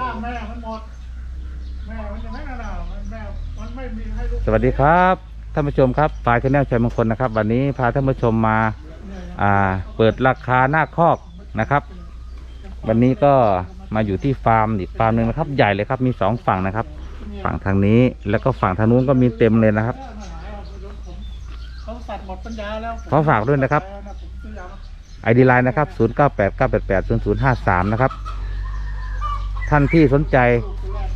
ข้างแม่มันหมด แม่มันยังไม่นานามันแม่มันไม่มีให้ลูกสวัสดีครับท่านผู้ชมครับฝ่ายชแนลชัยมงคลนะครับ วันนี้พาท่านผู้ชมมาอ่าเปิดราคาหน้าคอกนะครับ วันนี้ก็มาอยู่ที่ฟาร์มอีกฟาร์มหนึ่งนะครับ ใหญ่เลยครับมีสองฝั่งนะครับ ฝั่งทางนี้แล้วก็ฝั่งทางนู้นก็มีเต็มเลยนะครับ เขาสัตว์หมดปัญญาแล้วขอฝากด้วยนะครับผมซื้อยามาไอดีไลน์นะครับ 0 9 8 9 8 8 0 0 5 3 นะครับ ท่านที่สนใจ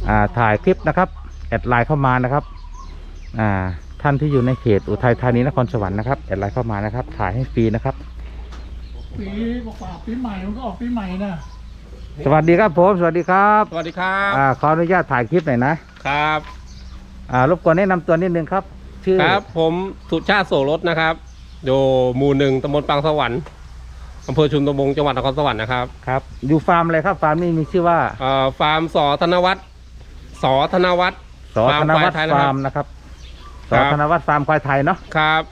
อ่าถ่ายคลิปนะครับ แอดไลน์เข้ามานะครับอ่าท่านที่อยู่ในเขตอุทัยธานีนครสวรรค์นะครับแอดไลน์เข้ามานะครับ ถ่ายให้ฟรีนะครับปีบอกว่าปีใหม่มันก็ออกปีใหม่นะสวัสดีครับผม สวัสดีครับสวัสดีครับอ่าขออนุญาตถ่ายคลิปหน่อยนะครับอ่ารบกวนแนะนำตัวนิดนึงครับ ชื่อครับ ผมสุชาติโสรสนะครับอยู่หมู่หนึ่งตำบลปางสวรรค์ อำเภอชุมตะบงจังหวัดนครสวรรค์นะครับครับ อยู่ฟาร์มอะไรครับ ฟาร์มนี้มีชื่อว่าเอ่อฟาร์มสอธนวัฒน์สอธนวัฒน์ สอธนวัฒน์ฟาร์มควายไทยนะครับฟาร์มนะครับสครัอบ ธนวัฒน์ฟาร์มควายไทยเนาะครับ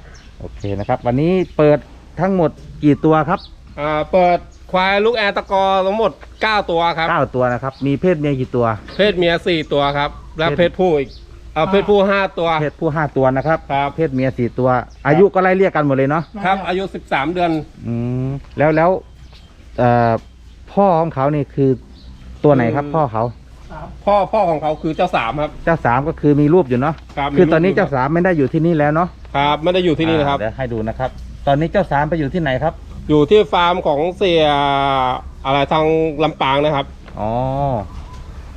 โอเคนะครับ วันนี้เปิดทั้งหมดกี่ตัวครับเอ่อเปิดควายลูกแอร์ตะกอทั้งหมด 9 ตัวครับ เก้าตัวนะครับ มีเพศเมียกี่ตัว เพศเมีย 4 ตัวครับ และเพศเพศผู้อีก เอ่อเพศผู้5ตัว เพศผู้ห้าตัวนะครับ ครับ เพศเมียสี่ตัว อายุก็ไล่เรียกกันหมดเลยเนาะ ครับ อายุ13เดือน อืม แล้วแล้วเอ่อพ่อของเขานี่คือตัวไหนครับคือพ่อเขาสามพ่อพ่อของเขาคือเจ้าสามครับ เจ้าสามก็คือมีรูปอยู่เนาะ ครับ คือตอนนี้มีรูปเจ้าสามไม่ได้อยู่ที่นี่แล้วเนาะ ครับ ไม่ได้อยู่ที่นี่นะครับอ่าเดี๋ยวให้ดูนะครับ ตอนนี้เจ้าสามไปอยู่ที่ไหนครับ อยู่ที่ฟาร์มของเสียอะไรทางลำปางนะครับ อ๋อ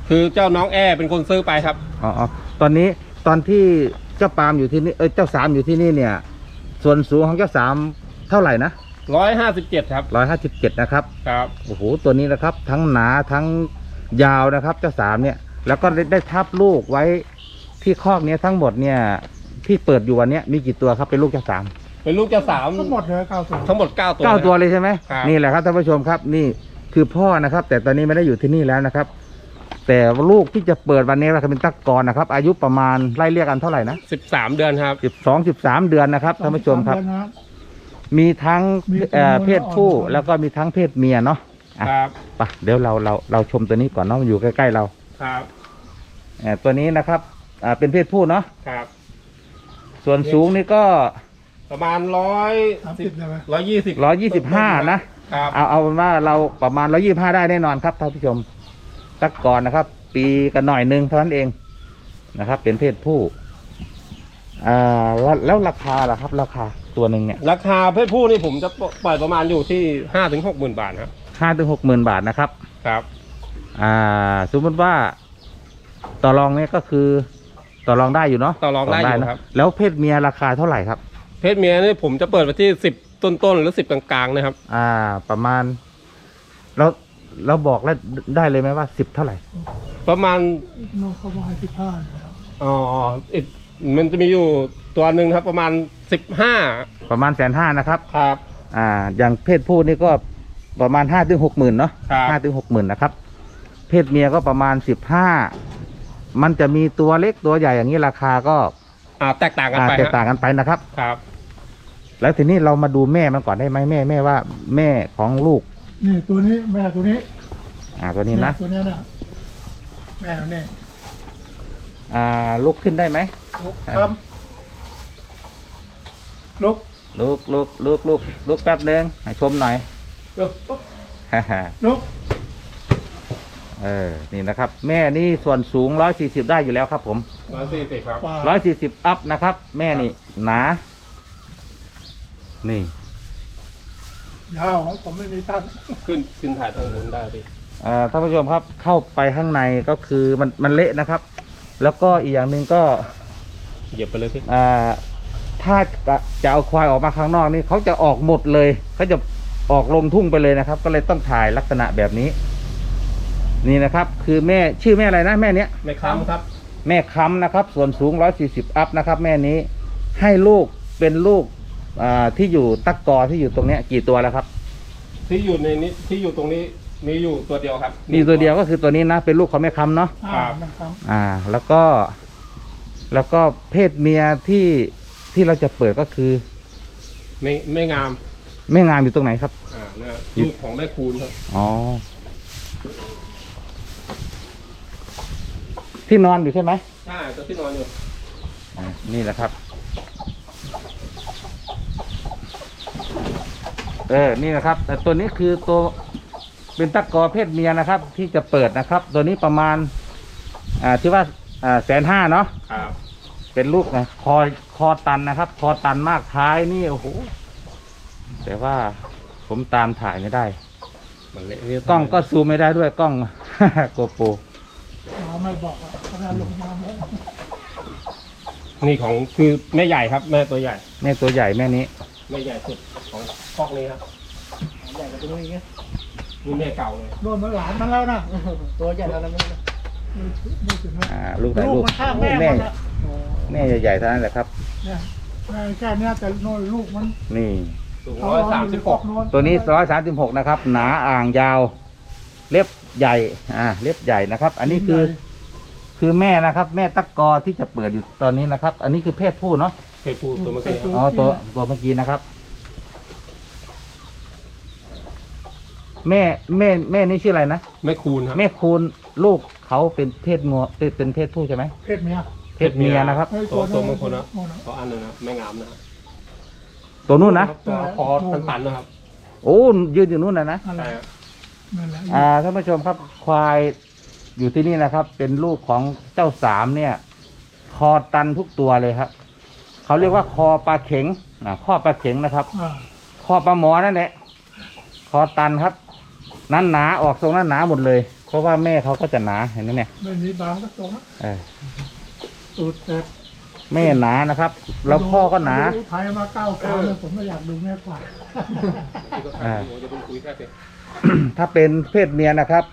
คือเจ้าน้องแอร์เป็นคนซื้อไปครับ อ๋ออ๋อ ตอนนี้ตอนที่เจ้าปาล์มอยู่ที่นี่เออเจ้าสามอยู่ที่นี่เนี่ย ส่วนสูงของเจ้าสามเท่าไหร่นะร้อยห้าสิบเจ็ดครับร้อยห้าสิบเจ็ดนะครับครับโอ้โหตัวนี้นะครับ ทั้งหนาทั้งยาวนะครับ เจ้าสามเนี่ย แล้วก็ได้ได้ทับลูกไว้ที่คอกเนี้ยทั้งหมดเนี่ยที่เปิดอยู่วันเนี้ยมีกี่ตัวครับเป็นลูกเจ้าสามเป็นลูกเจ้าสามทั้งหมดเลยเก้าตัวทั้งหมดเก้าตัวเก้าตัวนะเลยใช่ไหมครับนี่แหละครับท่านผู้ชมครับนี่คือพ่อนะครับ แต่ตอนนี้ไม่ได้อยู่ที่นี่แล้วนะครับ แต่ลูกที่จะเปิดวันนี้เราเป็นตักกรนะครับ อายุประมาณไล่เรียกกันเท่าไหร่นะสิบสามเดือนครับสิบสองสิบสามเดือนนะครับท่านผู้ชมครับสองเดือนนะ มีทั้งมีตัวเอ่อผู้เพศผู้อ่อนๆแล้วก็มีทั้งเพศเมียเนาะอะครับไปเดี๋ยวเราเราเราชมตัวนี้ก่อนเนาะมันอยู่ใกล้ๆเราครับเอ่อตัวนี้นะครับอ่าเป็นเพศผู้เนาะครับ ส่วนสูงนี่ก็ประมาณร้อยสามสิบได้ไหมร้อยยี่สิบร้อยยี่สิบห้านะ ครับเอาเอาเป็นว่าเราประมาณร้อยี่ห้าได้แน่นอนครับท่านผู้ชม ตักก่อนนะครับ ปีกันหน่อยหนึงเท่านั้นเองนะครับ เป็นเพศผู้อ่าแล้วแล้วราคาล่ะครับ ราคาตัวหนึ่งเนี่ย ราคาเพศผู้นี่ผมจะปล่อยประมาณอยู่ที่ห้าถึงหกหมื่นบาทครับห้าถึงหกหมื่นบาทนะครับ ครับ อ่า สมมติว่าต่อรองเนี่ยก็คือต่อรองได้อยู่เนาะต่อรองได้อยู่นะครับแล้วเพศเมียราคาเท่าไหร่ครับ เพศเมียนี่ผมจะเปิดไปที่สิบต้นๆหรือสิบกลางๆนะครับ อ่า ประมาณเรา เราบอกแล้วได้เลยไหมว่าสิบเท่าไหร่ ประมาณน้องเขาบอกให้สิบห้าแล้วอ๋ออีกมันจะมีอยู่ตัวหนึ่งครับ ประมาณสิบห้าประมาณแสนห้านะครับครับ อ่า อย่างเพศผู้นี่ก็ประมาณห้าถึงหกหมื่นเนาะครับห้าถึงหกหมื่นนะครับ เพศเมียก็ประมาณสิบห้ามันจะมีตัวเล็กตัวใหญ่อย่างนี้ราคาก็อ่าแตกต่างกันอ่าไปแตกฮะต่างกันไปนะครับครับ แล้วทีนี้เรามาดูแม่มันก่อนได้ไหมแม่แม่ว่า แม่ของลูก นี่ตัวนี้แม่ตัวนี้อ่าตัวนี้นะแม่ตัวเนี้ยนะแม่เนี่ยอ่าลุกขึ้นได้ไหมลุกครับลุกลุกลุกลุกลุกลุกแป๊บนึงให้ชมหน่อยลุกปุ๊บฮ่าฮ่าลุกเออ นี่นะครับ แม่นี่ส่วนสูงร้อยสี่สิบได้อยู่แล้วครับ ผมร้อยสี่สิบครับป่าร้อยสี่สิบอัพนะครับ แม่นี่หนา นี่ ยาวของผมไม่มีตั้งขึ้นขึ้นถ่ายทางนู้นได้พี่เอ่อท่านผู้ชมครับเข้าไปข้างในก็คือมันมันเละนะครับ แล้วก็อีกอย่างหนึ่งก็เหยียบไปเลยพี่อ่าถ้าจะเอาควายออกมาข้างนอกนี่เขาจะออกหมดเลยเขาจะออกลงทุ่งไปเลยนะครับ ก็เลยต้องถ่ายลักษณะแบบนี้ นี่นะครับ คือแม่ชื่อแม่อะไรนะแม่เนี้ย ไม่ค้ำครับ แม่ค้ำนะครับ ส่วนสูง 140 อัพนะครับ แม่นี้ให้ลูกเป็นลูก อ่าที่อยู่ตักกอที่อยู่ตรงเนี้ยกี่ตัวแล้วครับ ที่อยู่ในนี้ที่อยู่ตรงนี้มีอยู่ตัวเดียวครับมีตัวเดียวก็คือตัวนี้นะ เป็นลูกของแม่ค้ำเนาะอ่านะครับอ่า แล้วก็ แล้วก็เพศเมียที่ที่เราจะเปิดก็คือไม่ไม่งามแม่งามอยู่ตรงไหนครับ อ่านะลูกของแม่คูณครับอ๋อ ที่นอนอยู่ใช่ไหมใช่ตัวที่นอนอยู่อ่านี่แหละครับ เออนี่นะครับ แต่ตัวนี้คือตัวเป็นตะกอเพศเมียนะครับ ที่จะเปิดนะครับ ตัวนี้ประมาณ อ่าที่ว่าอ่าแสนห้าเนาะครับเป็นลูกนะคอคอตันนะครับ คอตันมากท้ายนี่โอ้โหแต่ว่าผมตามถ่ายไม่ได้ มันเละเนี่ยกล้องก็ซูมไม่ได้ด้วยกล้อง โกโปรเราไม่บอกอะขนาดลงน้ำแล้วนี่ของคือแม่ใหญ่ครับ แม่ตัวใหญ่ แม่ตัวใหญ่แม่นี้ แม่ใหญ่สุดของคอกนี้ครับใหญ่กว่าตัวนี้ไงนี่แม่เก่าเลยโดนมันหลานมันแล้วนะตัวใหญ่เท่านั้นไม่รู้ไม่ถึงนะอ่าลูกไหนลูลูกกมันข้างแม่แม่ มันอะแม่ใหญ่ๆเท่านั้นแหละครับ เนี่ยแม่แค่เนี้ยแต่โน่นลูกมันนี่ สูงร้อยสามสิบหกตัวนี้ร้อยสามสิบหกนะครับ หนาอ่างยาว เล็บใหญ่ อ่า เล็บใหญ่นะครับ อันนี้คือ คือแม่นะครับ แม่ตะกอที่จะเปิดอยู่ตอนนี้นะครับ อันนี้คือเพศผู้เนาะเค ยพูดตัวเมื่อกี้ครับอ๋อตัวตัวเมื่อกี้นะครับ แม่แม่แม่นี่ชื่ออะไรนะแม่คูณครับแม่คูณลูกเขาเป็นเพศงัวเป็นเป็นเพศผู้ใช่ไหมเพศเมียเพศเมียนะครับเฮ้ยตัวตัวโบางคนนะโน่นตัวอันหนึงนะไม่งามนะครับตัวนู้นนะตัวคอตันๆนะครับ โอ้ยืนอยู่นู้นนะนะอะไรใช่ครับนั่นแหละอ่าท่านผู้ชมครับควายอยู่ที่นี่นะครับ เป็นลูกของเจ้าสามเนี่ย คอตันทุกตัวเลยครับ เขาเรียกว่าคอปลาเข็งอ่าข้อปลาเข็งนะครับอ่าคอปลาหมอนั่นแหละคอตันครับนั้นหนาออกทรงนั้นหนาหมดเลย เพราะว่าแม่เขาก็จะหนาเห็นไหมเนี่ยไม่มีบางสักตัวนะเออสูตรแต่แม่หนานะครับ แล้วพ่อก็หนาดูไทยมาเก้าครั้งเลยผมก็อยากดูแม่กว่าอ่าจะเป็นคุยแค่เพียงถ้าเป็นเพศเมียนะครับ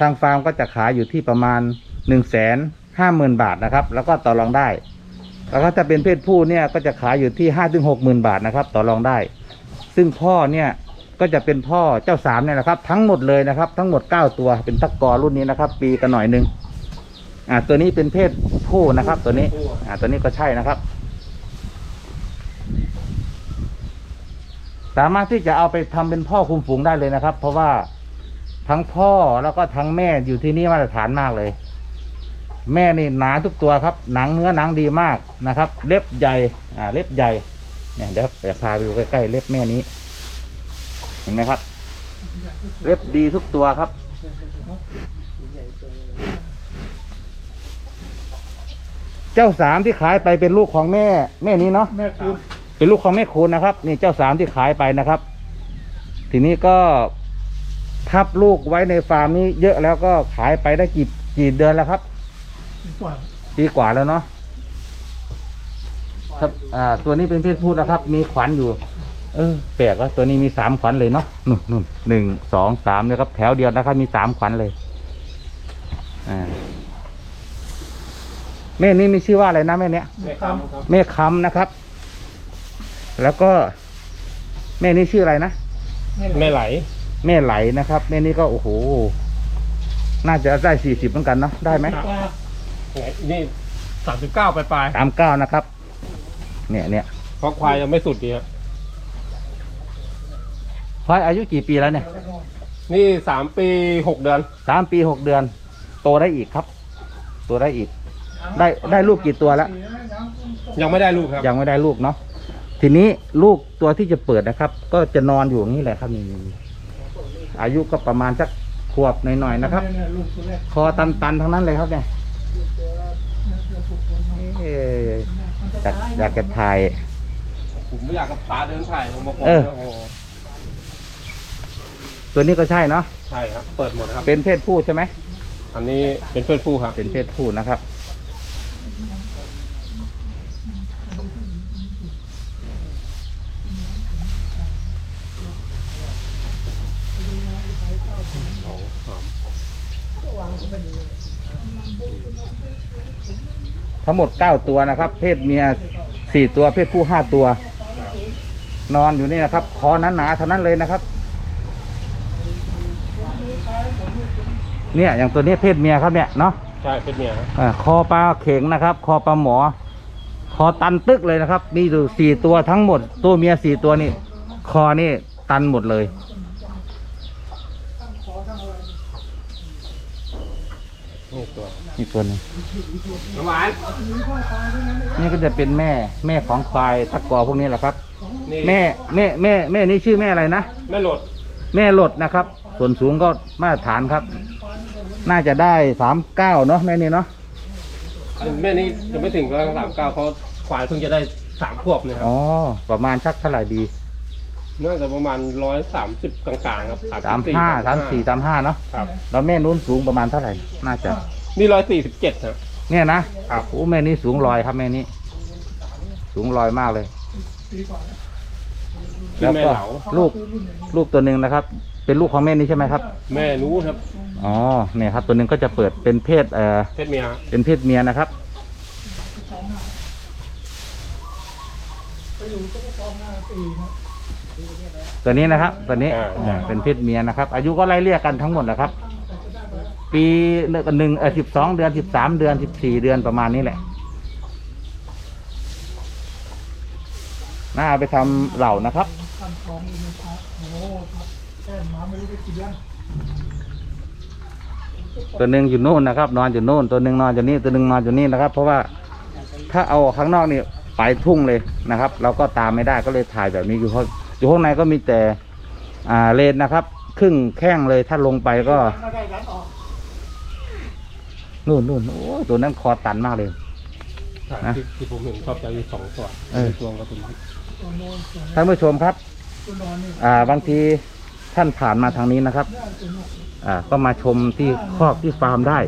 ทางฟาร์มก็จะขายอยู่ที่ประมาณหนึ่งแสนห้าหมื่นบาทนะครับ แล้วก็ต่อรองได้ แล้วก็ถ้าเป็นเพศผู้เนี่ยก็จะขายอยู่ที่ห้าถึงหกหมื่นบาทนะครับต่อรองได้ ซึ่งพ่อเนี่ยก็จะเป็นพ่อเจ้าสามเนี่ยนะครับ ทั้งหมดเลยนะครับ ทั้งหมดเก้าตัวเป็นตะกอรุ่นนี้นะครับ ปีกันหน่อยหนึ่งอ่าตัวนี้เป็นเพศผู้นะครับ ตัวนี้อ่าตัวนี้ก็ใช่นะครับ สามารถที่จะเอาไปทำเป็นพ่อคุมฝูงได้เลยนะครับ เพราะว่าทั้งพ่อแล้วก็ทั้งแม่อยู่ที่นี่มาตรฐานมากเลย แม่นี่หนาทุกตัวครับ หนังเนื้อหนังดีมากนะครับ เล็บใหญ่อ่าเล็บใหญ่เนี่ยเดี๋ยวเดี๋ยวพาไปดูใกล้ๆเล็บแม่นี้ เห็นไหมครับ เล็บดีทุกตัวครับ เจ้าสามที่ขายไปเป็นลูกของแม่ แม่นี้เนาะแม่คุณเป็นลูกของแม่คูณนะครับ นี่เจ้าสามที่ขายไปนะครับ ทีนี้ก็ทับลูกไว้ในฟาร์มนี้เยอะแล้วก็ขายไปได้กี่กี่เดือนแล้วครับ กว่าปีกว่าแล้วเนาะครับ อ่า ตัวนี้เป็นเพศผู้นะครับ มีขวัญอยู่ เออ แปลกว่าตัวนี้มีสามขวัญเลยเนาะนู่นนู่นหนึ่งสองสามเลยครับ แถวเดียวนะครับ มีสามขวัญเลย อ่า แม่นี้มีชื่อว่าอะไรนะแม่เนี้ย แม่คำครับแม่คำนะครับ แล้วก็ แม่นี้ชื่ออะไรนะ แม่ไหล แม่ไหลนะครับ แม่นี้ก็โอ้โห น่าจะได้สี่สิบเหมือนกันเนาะ ได้ไหมกว่า นี่สามสิบเก้าปลายสามเก้านะครับ เนี่ยเนี่ยๆเพราะควายยังไม่สุดดีครับควายอายุกี่ปีแล้วเนี่ยนี่สามปีหกเดือน สามปีหกเดือน โตได้อีกครับ โตได้อีก ได้ได้ลูกกี่ตัวแล้ว ยังไม่ได้ลูกครับ ยังไม่ได้ลูกเนาะทีนี้ลูกตัวที่จะเปิดนะครับ ก็จะนอนอยู่อย่างนี้แหละครับนี่นี่นี่อายุก็ประมาณสักขวบหน่อยๆนะครับเยลูกตัวแรกคอตันๆทั้งนั้นเลยครับเนี่ย เอ๊ะอยากอยากจะถ่าย ผมไม่อยากกับตาเดินถ่ายผมมาโพเออ โอ้โหตัวนี้ก็ใช่เนาะ ใช่ครับ เปิดหมดครับ เป็นเพศผู้ใช่ไหม อันนี้เป็นเพื่อนผู้ครับ เป็นเพศผู้นะครับ สองสาม ทั้งหมดเก้าตัวนะครับ เพศเมียสี่ตัวเพศผู้ห้าตัว นอนอยู่นี่นะครับ คอหนาๆเท่านั้นเลยนะครับ เนี่ยอย่างตัวนี้เพศเมียครับเนี่ยเนาะใช่เป็นเมียครับอาคอปลาเข็งนะครับ คอปลาหมอ คอตันตึกเลยนะครับ มีอยู่สี่ตัวทั้งหมด ตัวเมียสี่ตัวนี่ คอนี่ตันหมดเลย โนี่ ตัวนี่ตัวหนึงน้ำหวานนี่ก็จะเป็นแม่แม่ของควายตะกอพวกนี้แหละครับ นี่แม่แม่แม่แม่นี่ชื่อแม่อะไรนะ แม่โหลดแม่หลดนะครับ ส่วนสูงก็มาตรฐานครับ น่าจะได้สามเก้าเนาะแม่นี่เนาะแม่นี้ยังไม่ถึงกำลังสามเก้าเพราะควายเพิ่งจะได้สามขวบเนี่ยครับอ๋อประมาณสักเท่าไหร่ดีน่าจะประมาณร้อยสามสิบกลางๆครับสามห้าสามสี่สามห้าเนาะครับ แล้วแม่นู้นสูงประมาณเท่าไหร่ น่าจะ นี่ร้อยสี่สิบเจ็ดครับเนี่ยนะครับ โอ้แม่นี้สูงลอยครับแม่นี้ สูงลอยมากเลยเป็นแม่เหลา ลูกลูกตัวหนึ่งนะครับ เป็นลูกของแม่นี้ใช่ไหมครับ แม่รู้ครับ อ๋อ เนี่ยครับ ตัวหนึ่งก็จะเปิดเป็นเพศเอ่อ เพศเมียเป็นเพศเมียนะครับ ตัวนี้นะครับ ตัวนี้อ่าเป็นเพศเมียนะครับ อายุก็ไล่เรียกกันทั้งหมดนะครับ ปีหนึ่งหนึ่งเออสิบสองเดือนสิบสามเดือนสิบสี่เดือนประมาณนี้แหละน่าเอาไปทำเหล่านะครับขั้นตอนนี้นะครับโอ้โหครับแค่หมาไม่รู้ได้กี่เดือนตัวหนึ่งอยู่นู่นนะครับ นอนอยู่นู่น ตัวหนึ่งนอนอยู่นี่ตัวหนึ่งนอนอยู่นี่นะครับ เพราะว่าถ้าเอาข้างนอกนี่ไปทุ่งเลยนะครับ เราก็ตามไม่ได้ก็เลยถ่ายแบบนี้อยู่เพราะอยู่ข้างในก็มีแต่อ่าเลนนะครับ ครึ่งแข้งเลยถ้าลงไปก็ ไม่ได้ยัดออก นู่นนู่นโอ้ยตัวนั้นคอตันมากเลยนะที่ที่ผมเห็นชอบใจอยู่สองตัวเออ ตัวกระตุ้นตัวโน้นตัวนี้ท่านผู้ชมครับ ตัวนอนนี่อ่า บางทีท่านผ่านมาทางนี้นะครับ ได้ตัวโน้นอ่า ก็มาชมที่คอกที่ฟาร์มได้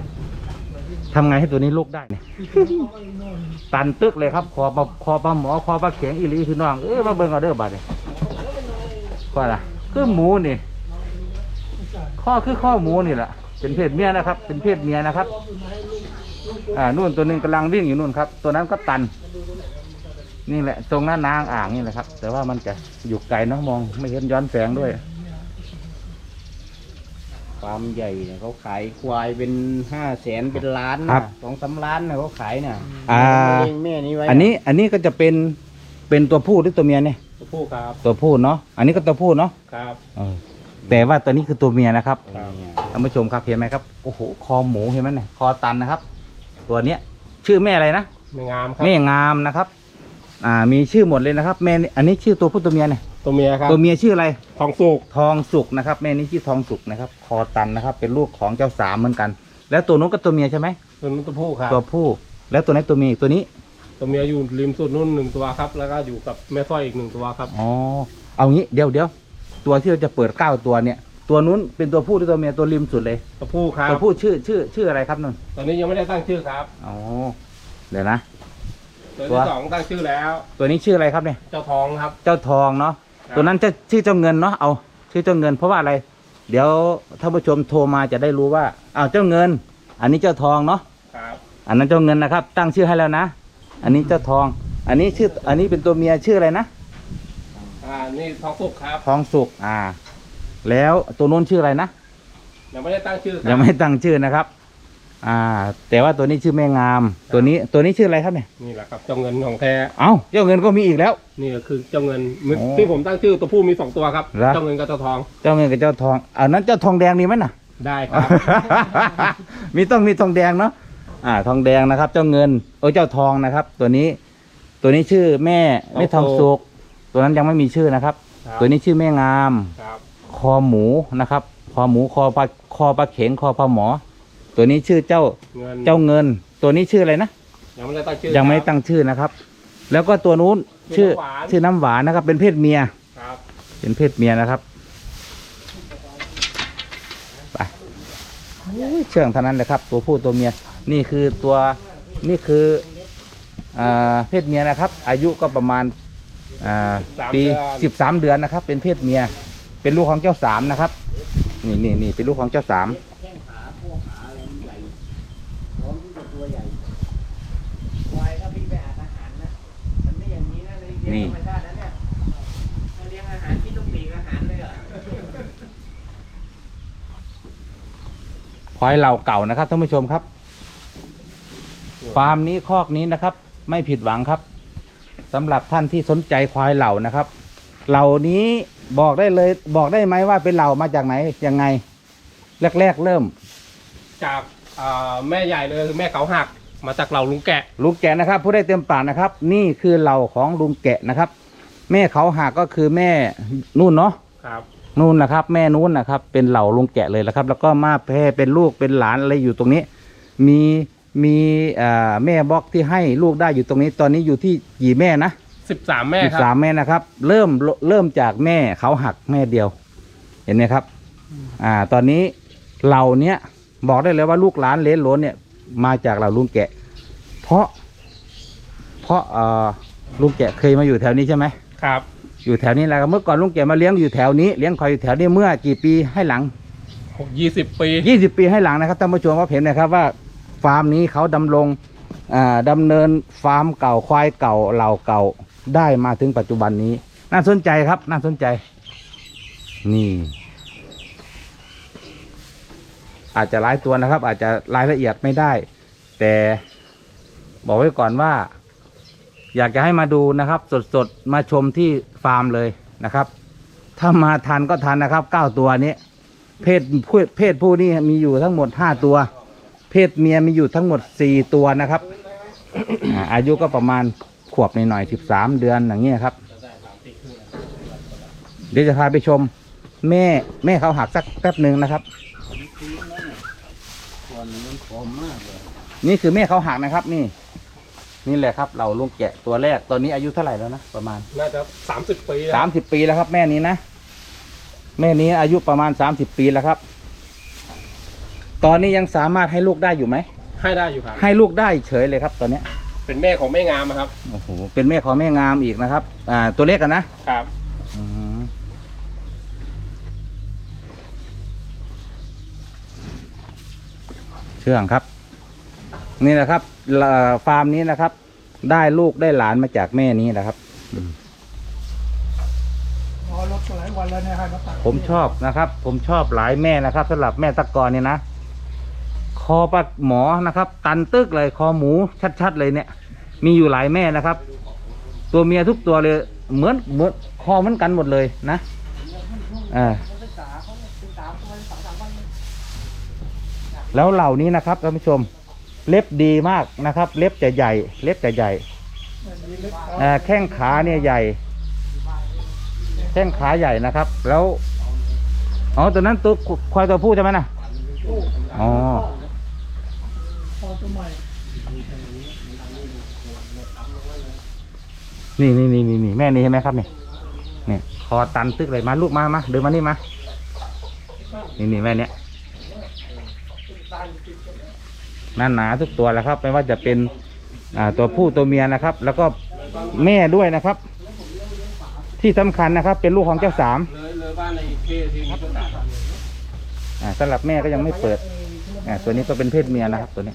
ทำไงให้ตัวนี้ลูกได้เนี่ย ที่เขาเอาไอ้โน้นตันตึกเลยครับคอปลาคอปลาหมอคอปลาเขียงอีหลีพี่น้องเอ้ยมาเบิ่งเอาเด้อบัดนี่ก็ล่ะคือหมูนี่ ไม่ใช่ข้อคือข้อหมูนี่แหละ เป็นเพศเมียนะครับ เป็นเพศเมียนะครับ อ่านู่นตัวหนึ่งกำลังวิ่งอยู่นู่นครับ ตัวนั้นก็ตัน นี่แหละ ตรงหน้านางอ่างนี่แหละครับ แต่ว่ามันจะอยู่ไกลเนาะมองไม่เห็นย้อนแสงด้วยฟาร์มใหญ่เนี่ยเขาขายควายเป็นห้าแสนเป็นล้านครันะบสองสามล้านนะเขาขายเนี่ยอ่า เลี้ยงแม่นี้ไว้อันนี้อันนี้ก็จะเป็นเป็นตัวผู้หรือตัวเมียเนี่ยตัวผู้ครับตัวผู้เนาะอันนี้ก็ตัวผู้เนาะครับ เออ แต่ว่าตัวนี้คือตัวเมียนะครับครับท่านผู้ชมครับเห็นไหมครับโอ้โหคอหมูเห็นไหมเนี่ยคอตันนะครับ ตัวเนี้ยชื่อแม่อะไรนะไม่งามครับแม่งามนะครับ อ่ามีชื่อหมดเลยนะครับ แม่นี่อันนี้ชื่อตัวผู้ตัวเมียเนี่ยตัวเมียครับตัวเมียชื่ออะไร ทองสุกทองสุกนะครับ แม่นี้ชื่อทองสุกนะครับ คอตันนะครับ เป็นลูกของเจ้าสามเหมือนกัน แล้วตัวนู้นก็ตัวเมียใช่ไหมตัวนู้นตัวผู้ครับตัวผู้ แล้วตัวไหนี้ตัวเมียอีกตัวนี้ ตัวเมียอยู่ริมสุดนู่นหนึ่งตัวครับ แล้วก็อยู่กับแม่สร้อยอีกหนึ่งตัวครับอ๋อเอางี้เดี๋ยวเดี๋ยว ตัวที่เราจะเปิดเก้าตัวเนี่ย ตัวนู้นเป็นตัวผู้หรือตัวเมียตัวริมสุดเลย ตัวผู้ครับ ตัวผู้ชื่อชื่อชื่ออะไรครับนุ่นตอนนี้ยังไม่ได้ตั้งชื่อครับ อ๋อ เดี๋ยวนะตัวตัวที่สองตั้งชื่อแล้ว ตัวนี้ชื่ออะไรครับเนี่ย เจ้าทองครับ เจ้าทองเนาะ ครับ ตัวนั้นจะชื่อเจ้าเงินเนาะ เอาชื่อเจ้าเงินเพราะว่าอะไร เดี๋ยวท่านผู้ชมโทรมาจะได้รู้ว่าอ้าวเจ้าเงิน อันนี้เจ้าทองเนาะ ครับ อันนั้นเจ้าเงินนะครับ ตั้งชื่อให้แล้วนะ อันนี้เจ้าทอง อันนี้ชื่อ อันนี้เป็นตัวเมียชื่ออะไรนะ อ่า นี่ทองสุกครับ ทองสุกอ่า แล้วตัวนู้นชื่ออะไรนะ ยังไม่ได้ตั้งชื่อครับยังไม่ตั้งชื่อนะครับ อ่า แต่ว่าตัวนี้ชื่อแม่งาม ตัวนี้ตัวนี้ชื่ออะไรครับเนี่ย นี่แหละครับเจ้าเงินของแท้ เอ้าเจ้าเงินก็มีอีกแล้ว นี่ก็คือเจ้าเงินมึโอ้ที่ผมตั้งชื่อตัวผู้มีสองตัวครับ เหรอ เจ้าเงินกับเจ้าทอง เจ้าเงินกับเจ้าทองอันนั้นเจ้าทองแดงมีไหมน่ะ ได้ครับ มีต้องมีทองแดงเนาะ อ่า ทองแดงนะครับ เจ้าเงินโอ้เจ้าทองนะครับ ตัวนี้ ตัวนี้ชื่อแม่แม่ทองสุก ตัวนั้นยังไม่มีชื่อนะครับ ครับตัวนี้ชื่อแม่งาม ครับคอหมูนะครับ คอหมูคอปลาคอปลาเข็งคอปลาหมอ ตัวนี้ชื่อเจ้าเงินเจ้าเงิน ตัวนี้ชื่ออะไรนะ ยังไม่ได้ตั้งชื่อยังไม่ครับ ตั้งชื่อนะครับ แล้วก็ตัวนู้นชื่อชื่ชื่ออน้ำหวานน้ำหวานนะครับ เป็นเพศเมีย ครับเป็นเพศเมียนะครับไปโอ้ยเชื่องเท่านั้นเลยครับ ตัวผู้ตัวเมีย นี่คือตัวนี่คืออ่าเพศเมียนะครับ อายุก็ประมาณ อ่าปีสิบสามเดือนนะครับ เป็นเพศเมีย เป็นลูกของเจ้าสามนะครับ นี่นี่นี่เป็นลูกของเจ้าสามขาพวกขาอะไรมันใหญ่พร้อมที่จะตัวใหญ่ควายถ้าพี่ไปหาอาหารนะ มันไม่อย่างนี้นะเลยเลี้ยงธรรมชาตินะเนี่ยถ้าเลี้ยงอาหารที่ต้องปีกอาหารเลยเหรอควายเหล่าเก่านะครับท่านผู้ชมครับฟาร์มนี้คอกนี้นะครับ ไม่ผิดหวังครับ สำหรับท่านที่สนใจควายเหล่านะครับ เหล่านี้บอกได้เลยบอกได้ไหมว่าเป็นเหล่ามาจากไหนยังไง แรกๆเริ่ม จากอ่าแม่ใหญ่เลยคือแม่เขาหักมาจากเราลุงแกะ ลุงแกะนะครับผู้ได้เต็มปากนะครับ นี่คือเหล่าของลุงแกะนะครับ แม่เขาหากก็คือแม่นู่นเนาะครับ นู่นนะครับ แม่นู้นนะครับ เป็นเหล่าลุงแกะเลยนะครับ แล้วก็มาแพร่เป็นลูกเป็นหลานอะไรอยู่ตรงนี้ มี มีอ่าแม่บล็อกที่ให้ลูกได้อยู่ตรงนี้ ตอนนี้อยู่ที่กี่แม่นะสิบสามแม่สิบครัสาบมแม่นะครับ เริ่มเริ่มจากแม่เขาหักแม่เดียว เห็นไหมครับ อ่า ตอนนี้เหล่าเนี้ยบอกได้เลยว่าลูกหลานเลนหลนเนี่ย มาจากเหล่าลุงแกะ เพราะ เพราะเอ่อลุงแกะเคยมาอยู่แถวนี้ใช่ไหม ครับ อยู่แถวนี้แหละครับเมื่อก่อนลุงแกะมาเลี้ยงอยู่แถวนี้เลี้ยงควายอยู่แถวนี้เมื่อกี่ปีให้หลังหกยี่สิบปี 20 ปีให้หลังนะครับท่านผู้ชมว่าเห็นนะครับว่า ฟาร์มนี้เขาดำรงดำเนินฟาร์มเก่าควายเก่าเหล่าเก่าได้มาถึงปัจจุบันนี้ น่าสนใจครับ น่าสนใจ นี่ อาจจะหลายตัวนะครับ อาจจะรายละเอียดไม่ได้ แต่บอกไว้ก่อนว่า อยากจะให้มาดูนะครับ สดๆ มาชมที่ฟาร์มเลยนะครับ ถ้ามาทันก็ทันนะครับเก้าตัวนี้ เพศผู้เพศผู้นี่มีอยู่ทั้งหมดห้าตัว ศเมียมีอยู่ทั้งหมดสี่ตัวนะครับอ่าอายุก็ประมาณขวบหน่อยๆสิบสามเดือนอย่างเงี้ยครับ เดี๋ยวจะพาไปชม แม่แม่เขาหักสักแป๊บหนึ่งนะครับ นี่คือแม่เขาหักนะครับ นี่ นี่แหละครับ เราลุงแกะตัวแรกตอนนี้อายุเท่าไหร่แล้วนะประมาณน่าจะสามสิบปีแล้วสามสิบปีแล้วครับ แม่นี้นะแม่นี้อายุประมาณสามสิบปีแล้วครับ ตอนนี้ยังสามารถให้ลูกได้อยู่ไหม ให้ได้อยู่ครับ ให้ลูกได้เฉยเลยครับ ตอนเนี้ยเป็นแม่ของแม่งามอะครับ โอ้โหเป็นแม่ของแม่งามอีกนะครับ อ่า ตัวเล็กกันนะครับ อืมเชื่องครับ นี่แหละครับเอ่อฟาร์มนี้นะครับ ได้ลูกได้หลานมาจากแม่นี้นะครับรอรถมาหลายวันแล้วเนี่ยให้มาตัดผมชอบนะครับ ผมชอบหลายแม่นะครับสำหรับแม่ตะกอนเนี่ยนะค อปลาหมอนะครับ ตันตึกเลยคอหมูชัดๆเลยเนี่ย มีอยู่หลายแม่นะครับ ตัวเมียทุกตัวเลย เหมือนเหมือนคอเหมือนกันหมดเลยนะอ่าแล้วเหล่านี้นะครับท่านผู้ชม เล็บดีมากนะครับ เล็บจะใหญ่ เล็บจะใหญ่มีเล็กเขาอ่าแข้งขาเนี่ยใหญ่ แข้งขาใหญ่นะครับ แล้วอ๋อตัวนั้นตัวควายตัวผู้ใช่ไหมนะอ๋อ ตัวใหม่นี่นี่นี่นี่นี่แม่นี่ใช่ไหมครับนี่นี่คอตันตึกเลยมาลูกมามาเดินมานี่มานี่นี่แม่เนี้ยหนาหนาทุกตัวแล้วครับ ไม่ว่าจะเป็นอ่าตัวผู้ตัวเมียนะครับ แล้วก็แม่ด้วยนะครับ ที่สำคัญนะครับ เป็นลูกของเจ้าสามสำหรับแม่ก็ยังไม่เปิด อ่าตัวนี้ก็เป็นเพศเมียนะครับ ตัวนี้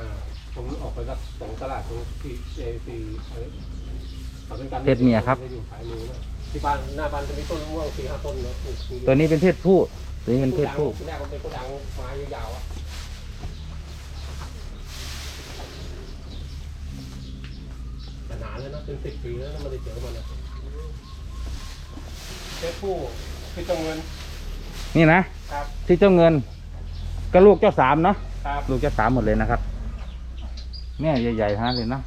อ่าผมออกไปสักสองตลาดตรงที่เอซีเขาเป็นการเพศเมียครับ อยู่ขายมือนะที่บ้านหน้าบ้านจะมีต้นมะม่วงสี่ห้าต้นเนาะปลูกมีตัวนี้เป็นเพศผู้ตัวนี้เป็นเพศผู้ ที่แรกมันเป็นโกดังไม้ยาวๆอะแต่นานแล้วนะเป็นสิบปีแล้วนะไมันได้เจอมันนะเพศผู้คือจงเงินนี่นะ ครับที่เจ้าเงินก็ลูกเจ้าสามเนาะครับลูกเจ้าสามหมดเลยนะครับ แม่ใหญ่ๆทั้งนั้นเลยเนาะ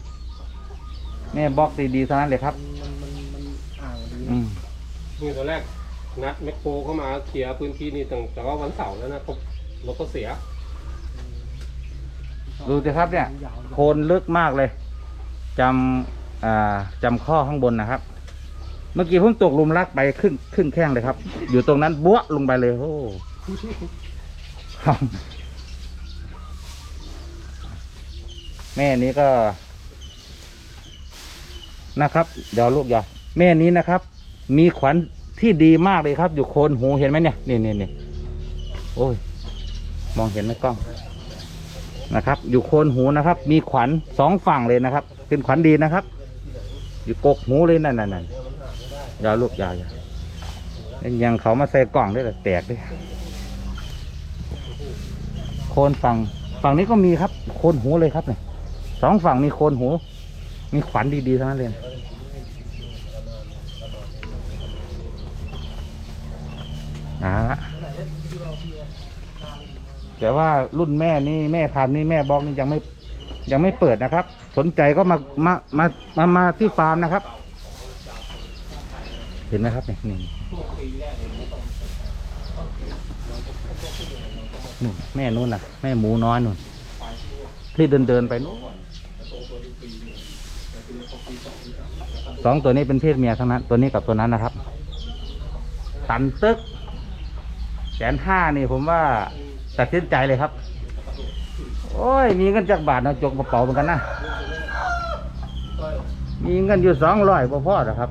แม่บล็อกดีๆทั้งนั้นเลยครับ มันมันมันอ่างดีอืมนี่ตอนแรกนัดแมคโครเข้ามาเคลียร์พื้นที่นี่ตั้งแต่ว่าวันเสาร์แล้วนะเขารถก็เสียดูสิครับเนี่ย ยาวโคนลึกมากเลยจำอ่าจำข้อข้างบนนะครับ เมื่อกี้ผมตกหลุมรักไปครึ่งครึ่งแข้งเลยครับ อยู่ตรงนั้นบวะลงไปเลยโอ้ ครับ แม่นี้ก็นะครับ เดี๋ยวลูกอย่าแม่นี้นะครับ มีขวัญที่ดีมากเลยครับ อยู่โคนหูเห็นไหมเนี่ยนี่นี่นี่โอ้ย มองเห็นไหมกล้องนะครับ อยู่โคนหูนะครับ มีขวัญสองฝั่งเลยนะครับ เป็นขวัญดีนะครับ อยู่กกหูเลยนั่นนั่นนั่นอยาวลูกอยาวอยาวยังเขามาใส่กล่องได้วยเหรอแตกเลย โคนฝั่งฝั่งนี้ก็มีครับ โคนหูเลยครับเนี่ยสองฝั่งมีโคนหู มีขวัญดีๆทั้งนั้นเลยเอ่าละแต่ว่ารุ่นแม่นี่แม่พันนี่แม่บอกนี่ยังไม่ยังไม่เปิดนะครับ สนใจก็มามามามามาที่ฟาร์มนะครับ เห็นไหมครับเนี่ยนี่ นู่นแม่นู่นน่ะ แม่หมูน้อยนู่นที่เดินเดินไปนู่นสองตัวนี้เป็นเพศเมียทั้งนั้น ตัวนี้กับตัวนั้นนะครับตันตึกแสนห้านี่ผมว่าตัดสินใจเลยครับ โอ้ย มีเงินจากบาทนะจกกระเป๋าเหมือนกันนะ มีเงินอยู่สองร้อยพอพอหรอกครับ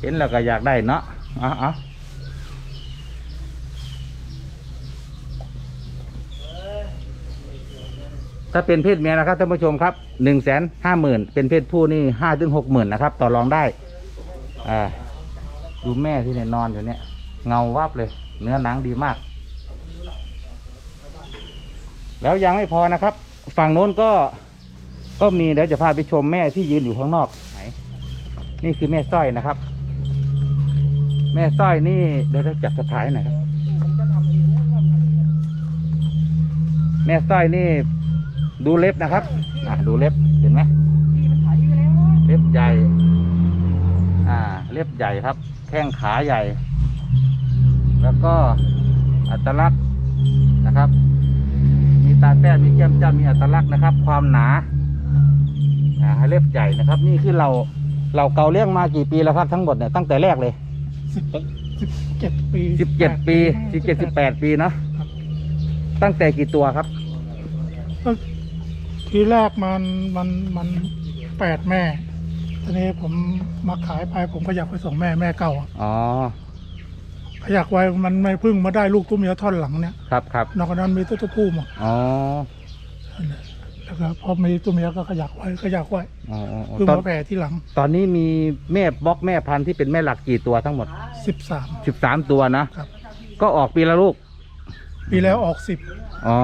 เห็นแล้วก็อยากได้เนาะอ๋อ ถ้าเป็นเพศเมียนะครับท่านผู้ชมครับหนึ่งแสนห้าหมื่นเป็นเพศผู้นี่ห้าถึงหกหมื่นนะครับ ต่อรองได้ อ่า ดูแม่ที่เนี่ยนอนอยู่เนี่ย เงาวับเลย เนื้อหนังดีมาก แล้วยังไม่พอนะครับ ฝั่งโน้นก็ ก็มีเดี๋ยวจะพาไปชมแม่ที่ยืนอยู่ข้างนอกไหนนี่คือแม่สร้อยนะครับ แม่สร้อยนี่เดี๋ยวเราจับสะพายหน่อยครับ แม่สร้อยนี่ ดูเล็บนะครับอะดูเล็บเห็นไหมเล็บใหญ่ อ่า เล็บใหญ่ครับ แข้งขาใหญ่ แล้วก็อัตลักษณ์นะครับ มีตาแต้มมีแก้มจ้ำมีอัตลักษณ์นะครับ ความหนาอ่าให้เล็บใหญ่นะครับ นี่คือเราเราเกาเลี้ยงมากี่ปีแล้วครับ ทั้งหมดเนี่ยตั้งแต่แรกเลยสิบสิบเจ็ดปีสิบเจ็ดปีสิบเจ็ดสิบแปดปีเนาะตั้งแต่กี่ตัวครับ ทีแรกมันมันมันแปดแม่ ทีนี้ผมมาขายไปผมก็อยากไปส่งแม่แม่เก่าอะอ๋อขยักไว้มันไม่เพึ่งมาได้ลูกตุ้มเมียท่อนหลังเนี่ยครับครับนอกจากนั้นมีตัวตัวผู้หมดอ๋อแล้วก็พอมีตัวเมียก็ขยักไว้ขยักไว้อ๋ออ๋ออ๋อเพึ่งตอนมาแผ่ที่หลังตอนนี้มีแม่บล็อกแม่พันธุ์ที่เป็นแม่หลักกี่ตัวทั้งหมด สิบสามสิบสามตัวนะ ครับ ก็ออกปีละลูก ปีแล้วออกสิบอ๋อ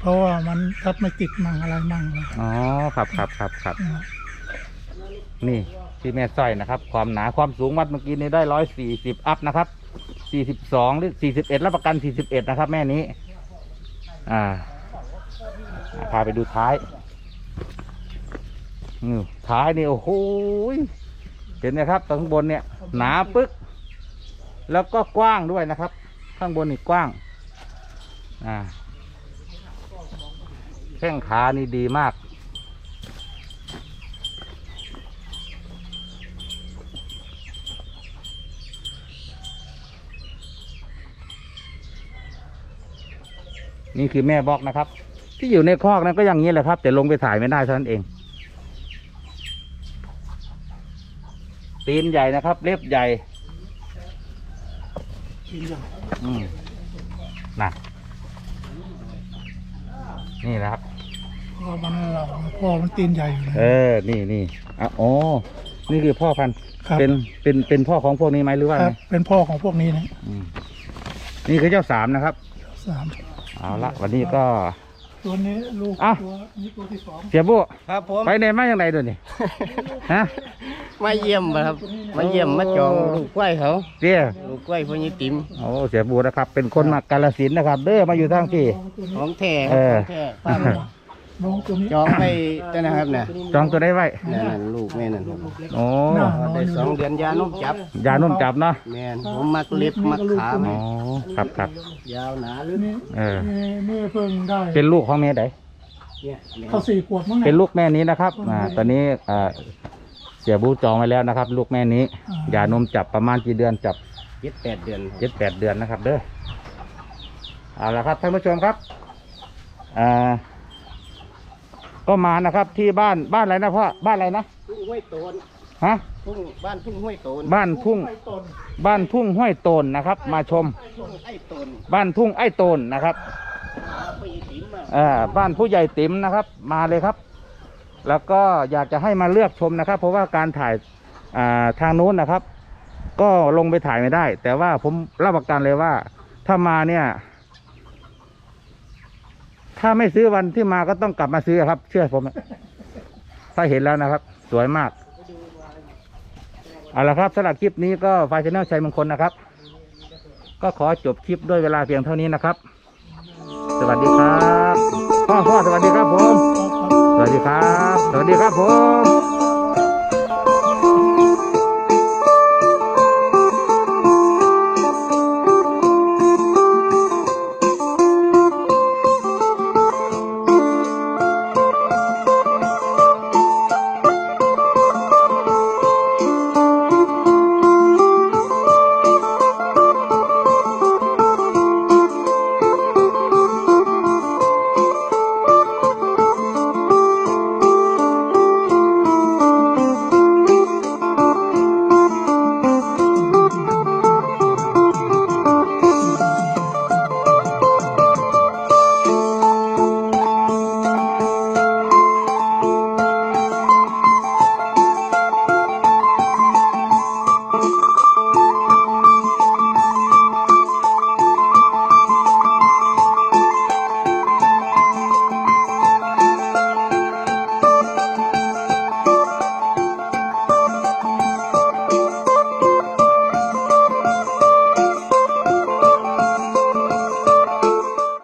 เพราะว่ามันทัดไม่ติดมั่งอะไรมั่งเลยอ๋อครับครับครับครับนี่ที่แม่สร้อยนะครับ ความหนาความสูงวัดเมื่อกี้นี้ได้ร้อยสี่สิบอัพนะครับสี่สิบสองหรือสี่สิบเอ็ดรับประกันสี่สิบเอ็ดนะครับ แม่นี้ อ่าอ่าพาไปดูท้ายนี่ท้ายนี่โอ้โหยเห็นไหมครับตรงข้างบนเนี่ย หนาปึ๊ก แล้วก็กว้างด้วยนะครับ ข้างบนนี่กว้าง อ่า แข้งขานี่ดีมาก นี่คือแม่บล็อกนะครับ ที่อยู่ในคอกนั้นก็อย่างนี้แหละครับ แต่ลงไปถ่ายไม่ได้เท่านั้นเอง ตีนใหญ่นะครับ เล็บใหญ่ อืมน่ะ นี่นะครับเพราะมันเราพ่อมันตีนใหญ่อยู่เลย เออ นี่นี่อะอ๋อ นี่คือพ่อพันธุ์ครับ เป็นเป็นเป็นพ่อของพวกนี้ไหมหรือว่าคไงรับ เป็นพ่อของพวกนี้นะอืมนี่คือเจ้าสามนะครับ สาม เอาละวันนี้ก็ ตัวนี้ลูกอะ ตัวนี้ตัวที่สองเสียบุครับผม ไปไหนมาอย่างไรด้วยนี่ฮะมาเยี่ยมครับ มาเยี่ยมมาจองลูกกล้วยเขาเตี้ยลูกกล้วยพญติ๋มโอ้เสียบูนะครับ เป็นคนมากาลสินธุ์นะครับ เด้อมาอยู่ทางที่ ของแท้เออ ของแท้ป้ามัน น้องตัวนี้จองไปแต่นะครับเนี่ยจองตัวได้ไว้นั่นนั่นลูกแม่นั่นโอ้ได้สองเดือนยานุ่มจับยานุ่มจับเนาะแม่นผมมักเล็บมักขาอ๋อครับครับยาวหนาลึกนี่เออนี่นี่เพิ่งได้เป็นลูกของแม่ไดเนี่ยแม่นเข้าสี่ขวบมั้งเป็นเนี่ยลูกแม่นี้นะครับอ่าตอนนี้อ่าเสียบูจองไว้แล้วนะครับ ลูกแม่นี้อ่ายานมจับประมาณกี่เดือนจับเจ็ดแปดเดือนเจ็ดแปดเดือนนะครับ เด้อเอาละครับท่านผู้ชมครับอ่า ก็มานะครับที่บ้านบ้านอะไรนะพ่อบ้านอะไรนะทุ่งห้วยโตนฮะทุ่งบ้านทุ่งห้วยโตนบ้านทุ่งไอ้ต้นบ้านทุ่งห้วยโตนนะครับ มาชม ทุ่งไอ้โตนบ้านทุ่งไอ้โตนนะครับพญติ๋มอะอ่าบ้านผู้ใหญ่ติ๋มนะครับ มาเลยครับ แล้วก็อยากจะให้มาเลือกชมนะครับ เพราะว่าการถ่ายอ่าทางนู้นนะครับ ก็ลงไปถ่ายไม่ได้ แต่ว่าผมรับประกันเลยว่า ถ้ามาเนี่ย ถ้าไม่ซื้อวันที่มาก็ต้องกลับมาซื้อครับ เชื่อผมถ้าเห็นแล้วนะครับ สวยมากเอาละครับสำหรับคลิปนี้ก็ไฟชแนลชัยมงคลนะครับ ก็ขอจบคลิปด้วยเวลาเพียงเท่านี้นะครับ สวัสดีครับพ่อพ่อสวัสดีครับผม สวัสดีครับ สวัสดีครับผม